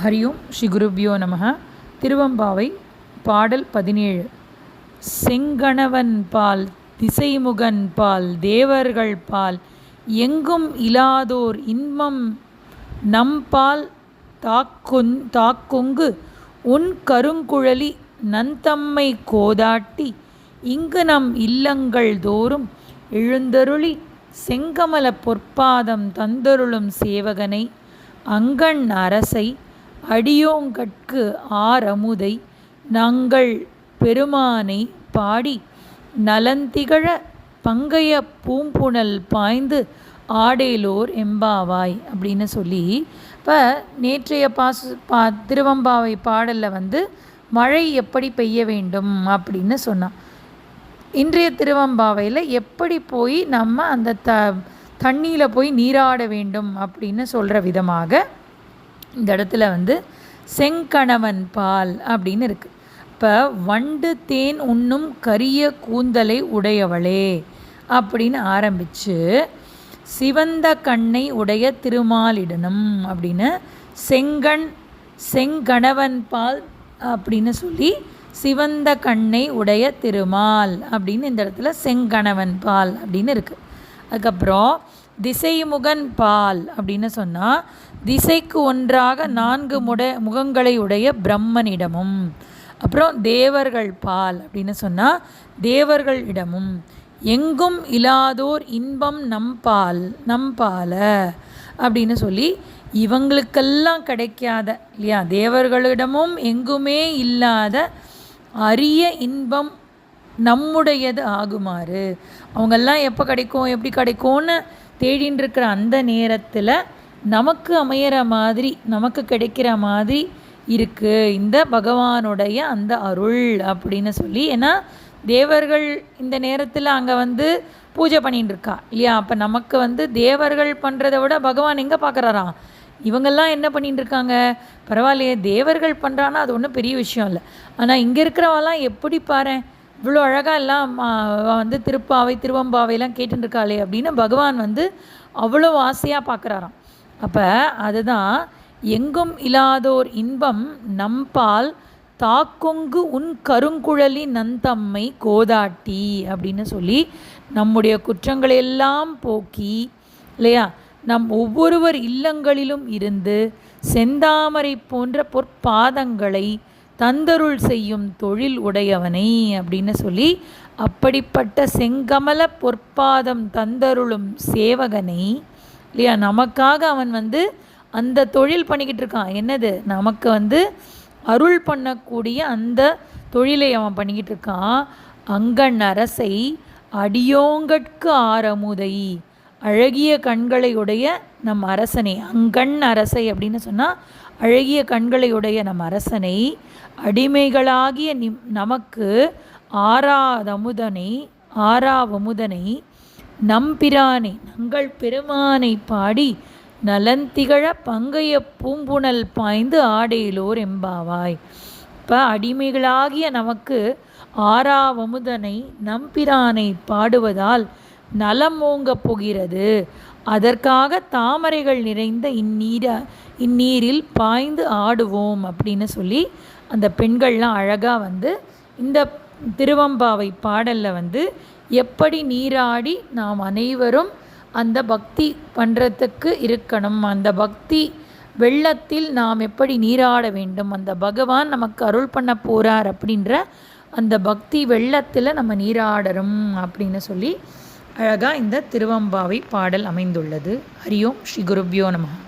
ஹரியோம் ஸ்ரீ குருப்யோ நமக திருவம்பாவை பாடல் பதினேழு செங்கணவன் பால் திசைமுகன் பால் தேவர்கள் பால் எங்கும் இலாதோர் இன்பம் நம்பால் தாக்குந் தாக்குங்கு உன் கருங்குழலி நந்தம்மை கோதாட்டி இங்கு நம் இல்லங்கள் தோறும் எழுந்தருளி செங்கமல பொற்பாதம் தந்தருளும் சேவகனை அங்கண் அரசை அடியோங்கட்கு ஆரமுதை நாங்கள் பெருமானை பாடி நலந்திகழ பங்கைய பூம்புணல் பாய்ந்து ஆடேலோர் எம்பாவாய் அப்படின்னு சொல்லி இப்போ நேற்றைய பாசு பா திருவம்பாவை பாடலில் வந்து மழை எப்படி பெய்ய வேண்டும் அப்படின்னு சொன்னான். இன்றைய திருவம்பாவையில் எப்படி போய் நம்ம அந்த த தண்ணியில் போய் நீராட வேண்டும் அப்படின்னு சொல்கிற விதமாக இந்த இடத்துல வந்து செங்கணவன் பால் அப்படின்னு இருக்குது இப்போ வண்டு தேன் உண்ணும் கரிய கூந்தலை உடையவளே அப்படின்னு ஆரம்பித்து சிவந்த கண்ணை உடைய திருமாலிடனும் அப்படின்னு செங்கண் செங்கணவன் பால் அப்படின்னு சொல்லி சிவந்த கண்ணை உடைய திருமால் அப்படின்னு இந்த இடத்துல செங்கணவன் பால் அப்படின்னு இருக்குது அதுக்கப்புறம் திசைமுகன் பால் அப்படின்னு சொன்னால் திசைக்கு ஒன்றாக நான்கு முட முகங்களை உடைய பிரம்மனிடமும் அப்புறம் தேவர்கள் பால் அப்படின்னு சொன்னால் தேவர்களிடமும் எங்கும் இல்லாதோர் இன்பம் நம்பால் நம்பால அப்படின்னு சொல்லி இவங்களுக்கெல்லாம் கிடைக்காத இல்லையா? தேவர்களிடமும் எங்குமே இல்லாத அரிய இன்பம் நம்முடையது ஆகுமாறு. அவங்கெல்லாம் எப்போ கிடைக்கும் எப்படி கிடைக்கும்னு தேடின்னு இருக்கிற அந்த நேரத்தில் நமக்கு அமையிற மாதிரி நமக்கு கிடைக்கிற மாதிரி இருக்குது இந்த பகவானுடைய அந்த அருள் அப்படின்னு சொல்லி. ஏன்னா தேவர்கள் இந்த நேரத்தில் அங்கே வந்து பூஜை பண்ணிட்டு இருக்கா இல்லையா? அப்போ நமக்கு வந்து தேவர்கள் பண்ணுறத விட பகவான் எங்கே பார்க்குறாராம் இவங்கெல்லாம் என்ன பண்ணிட்டு இருக்காங்க பரவாயில்லையே தேவர்கள் பண்ணுறான்னா அது ஒன்றும் பெரிய விஷயம் இல்லை. ஆனால் இங்கே இருக்கிறவெல்லாம் எப்படி பாரு இவ்வளோ அழகாக எல்லாம் வந்து திருப்பாவை திருவம்பாவையெல்லாம் கேட்டுருக்காளே அப்படின்னு பகவான் வந்து அவ்வளோ ஆசையாக பார்க்குறாராம் அப்போ அதுதான் எங்கும் இல்லாதோர் இன்பம் நம்பால் தாக்கொங்கு உன் கருங்குழலி நந்தம்மை கோதாட்டி அப்படின்னு சொல்லி நம்முடைய குற்றங்களையெல்லாம் போக்கி இல்லையா? நம் ஒவ்வொருவர் இல்லங்களிலும் இருந்து செந்தாமரை போன்ற பொற்பாதங்களை தந்தருள் செய்யும் தொழில் உடையவனை அப்படின்னு சொல்லி அப்படிப்பட்ட செங்கமல பொற்பாதம் தந்தருளும் சேவகனை இல்லையா? நமக்காக அவன் வந்து அந்த தொழில் பண்ணிக்கிட்டு இருக்கான். என்னது? நமக்கு வந்து அருள் பண்ணக்கூடிய அந்த தொழிலை அவன் பண்ணிக்கிட்டு இருக்கான். அங்கன் அரசை அடியோங்கட்கு ஆரமுதை. அழகிய கண்களை உடைய நம் அரசனை அங்கண் அரசை அப்படின்னு சொன்னால் அழகிய கண்களை உடைய நம் அரசனை அடிமைகளாகிய நி நமக்கு ஆறாதமுதனை ஆறாவமுதனை நம்பிரானை நங்கள் பெருமானை பாடி நலந்திகழ பங்கைய பூம்புணல் பாய்ந்து ஆடையிலோர் எம்பாவாய் இப்போ அடிமைகளாகிய நமக்கு ஆறாவமுதனை நம்பிரானை பாடுவதால் நலம் ஓங்கப் போகிறது அதற்காக தாமரைகள் நிறைந்த இந்நீர இந்நீரில் பாய்ந்து ஆடுவோம் அப்படின்னு சொல்லி அந்த பெண்கள்லாம் அழகாக வந்து இந்த திருவம்பாவை பாடலில் வந்து எப்படி நீராடி நாம் அனைவரும் அந்த பக்தி பண்ணுறதுக்கு இருக்கணும் அந்த பக்தி வெள்ளத்தில் நாம் எப்படி நீராட வேண்டும் அந்த பகவான் நமக்கு அருள் பண்ண போகிறார் அப்படின்ற அந்த பக்தி வெள்ளத்தில் நம்ம நீராடணும் அப்படின்னு சொல்லி அழகாக இந்த திருவம்பாவை பாடல் அமைந்துள்ளது. ஹரியோம் ஸ்ரீ குருப்யோ நமகா